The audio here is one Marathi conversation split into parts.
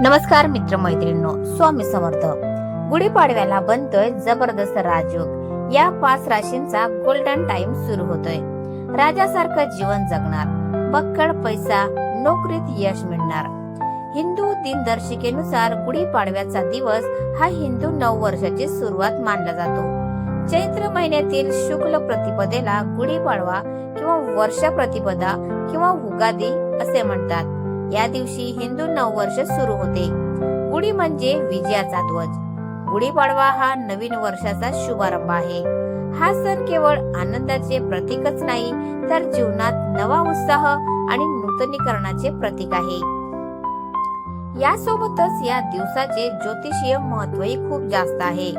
नमस्कार मित्र मैत्रिणींनो स्वामी समर्थ. गुढीपाडव्याला बनतोय जबरदस्त राजयोग. या पाच राशींचा गोल्डन टाइम सुरू होतोय. राजासारखं जीवन जगणार पक्कड पैसा नोकरीत यश मिळणार. हिंदू दिनदर्शिकेनुसार गुढीपाडव्याचा दिवस हा हिंदू नऊ वर्षाची सुरुवात मानला जातो. चैत्र महिन्यातील शुक्ल प्रतिपदेला गुढीपाडवा किंवा वर्ष प्रतिपदा किंवा उगादी असे म्हणतात. या दिवशी हिंदू नववर्ष सुरू होते. गुढी म्हणजे विजयाचा ध्वज. गुढीपाडवा हा नवीन वर्षाचा शुभारंभ आहे. हा सण केवळ आनंदाचे प्रतीकच नाही तर जीवनात नवा उत्साह आणि नूतनीकरणाचे प्रतीक आहे. यासोबतच या दिवसाचे ज्योतिषीय महत्वही खूप जास्त आहे.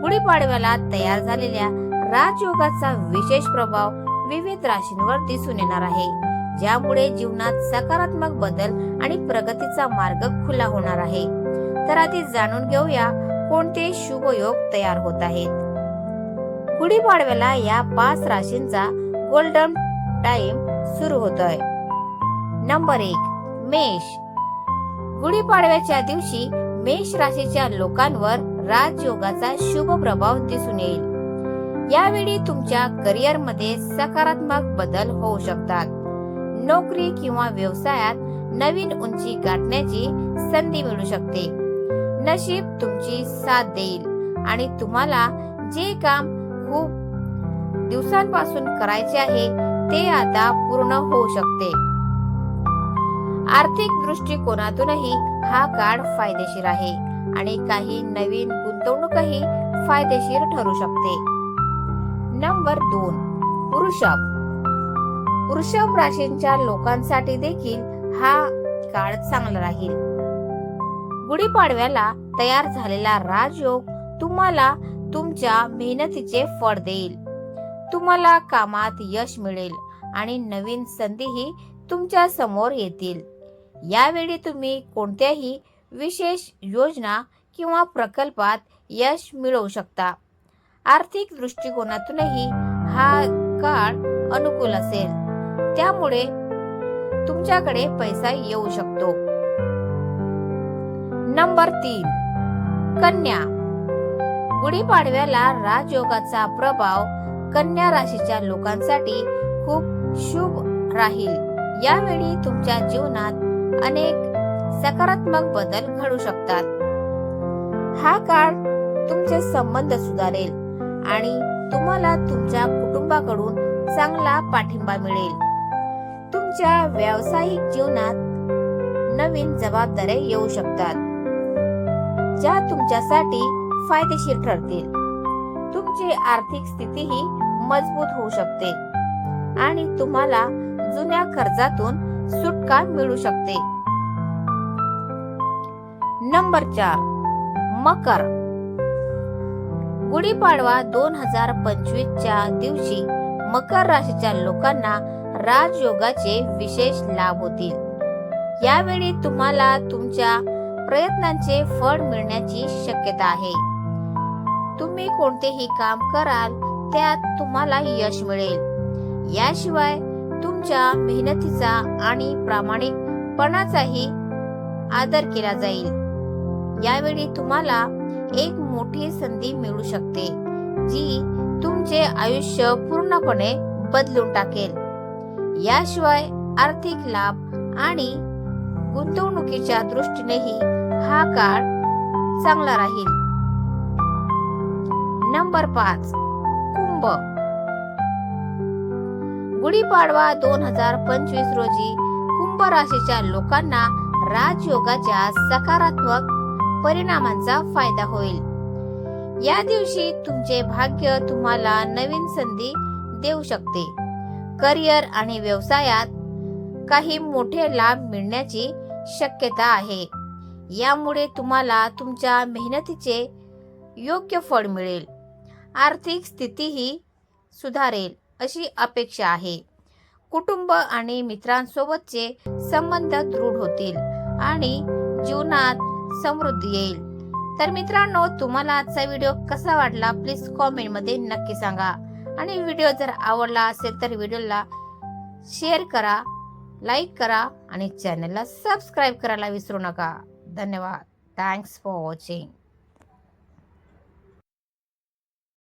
गुढीपाडव्याला तयार झालेल्या राजयोगाचा विशेष प्रभाव विविध राशींवर दिसून येणार आहे. ज्यामुळे जीवनात सकारात्मक बदल आणि प्रगतीचा मार्ग खुला होणार आहे. तर आधी जाणून घेऊया कोणते शुभ योग तयार होत आहेत. गुढीपाडव्याला या पाच राशींचा गोल्डन टाइम सुरू होतोय. नंबर एक मेष. गुढीपाडव्याच्या दिवशी मेष राशीच्या लोकांवर राजयोगाचा शुभ प्रभाव दिसून येईल. यावेळी तुमच्या करिअरमध्ये सकारात्मक बदल होऊ शकतात. नोकरी किंवा व्यवसायात नवीन उंची गाठण्याची संधी मिळू शकते. नशीब तुमची साथ देईल आणि तुम्हाला जे काम खूप दिवसांपासून करायचे आहे ते आता पूर्ण होऊ शकते. आर्थिक दृष्टिकोनातूनही हा काळ फायदेशीर आहे आणि काही नवीन गुंतवणूकही फायदेशीर ठरू शकते. नंबर दोन वृषभ वृषभ राशींच्या लोकांसाठी देखील हा काळ चांगला राहील. गुढीपाडव्याला तयार झालेला राजयोग तुम्हाला तुमच्या मेहनतीचे फळ देईल. तुम्हाला कामात यश मिळेल आणि नवीन संधीही तुमच्यासमोर येतील. यावेळी तुम्ही कोणत्याही विशेष योजना किंवा प्रकल्पात यश मिळवू शकता. आर्थिक दृष्टिकोनातूनही हा काळ अनुकूल असेल. त्यामुळे तुमच्याकडे पैसा येऊ शकतो. नंबर तीन. कन्या. गुढीपाडव्याला राजयोगाचा प्रभाव कन्या राशीच्या लोकांसाठी खूप शुभ राहील. यावेळी तुमच्या जीवनात अनेक सकारात्मक बदल घडू शकतात. हा काळ तुमचे संबंध सुधारेल आणि तुम्हाला तुमच्या कुटुंबाकडून चांगला पाठिंबा मिळेल. तुमच्या व्यावसायिक जीवनात नवीन जबाबदाऱ्या येऊ शकतात ज्या तुमच्यासाठी फायदेशीर ठरतील. तुमची आर्थिक स्थितीही मजबूत होऊ शकते आणि तुम्हाला जुन्या कर्जातून सुटका मिळू शकते. नंबर चार मकर. गुढीपाडवा दोन हजार पंचवीस च्या दिवशी मकर राशीच्या लोकांना राजयोगाचे विशेष लाभ होतील. यावेळी तुम्हाला तुमच्या प्रयत्नांचे फळ मिळण्याची शक्यता आहे. तुम्ही कोणतेही काम कराल त्यात तुम्हाला यश मिळेल. याशिवाय तुमच्या मेहनतीचा आणि प्रामाणिकपणाचाही आदर केला जाईल. यावेळी तुम्हाला एक मोठी संधी मिळू शकते जी तुमचे आयुष्य पूर्णपणे बदलून टाकेल. याशिवाय आर्थिक लाभ आणि गुंतवणुकीच्या दृष्टीनेही हा काळ चांगला राहील. नंबर पाच कुंभ. गुढीपाडवा दोन हजार पंचवीस रोजी कुंभ राशीच्या लोकांना राजयोगाच्या सकारात्मक परिणामांचा फायदा होईल. या दिवशी तुमचे भाग्य तुम्हाला नवीन संधी देऊ शकते. करिअर आणि व्यवसायात काही मोठे लाभ मिळण्याची शक्यता आहे. यामुळे तुम्हाला तुमच्या मेहनतीचे योग्य फळ मिळेल. आर्थिक स्थितीही सुधारेल अशी अपेक्षा आहे. कुटुंब आणि मित्रांसोबतचे संबंध दृढ होतील आणि जीवनात समृद्धी येईल. तर मित्रांनो तुम्हाला आजचा व्हिडिओ कसा वाटला? प्लीज कॉमेंटमध्ये नक्की सांगा. आणि व्हिडिओ जर आवडला असेल तर व्हिडिओला शेअर करा लाईक करा आणि चॅनलला सबस्क्राईब करायला विसरू नका. धन्यवाद. Thanks for watching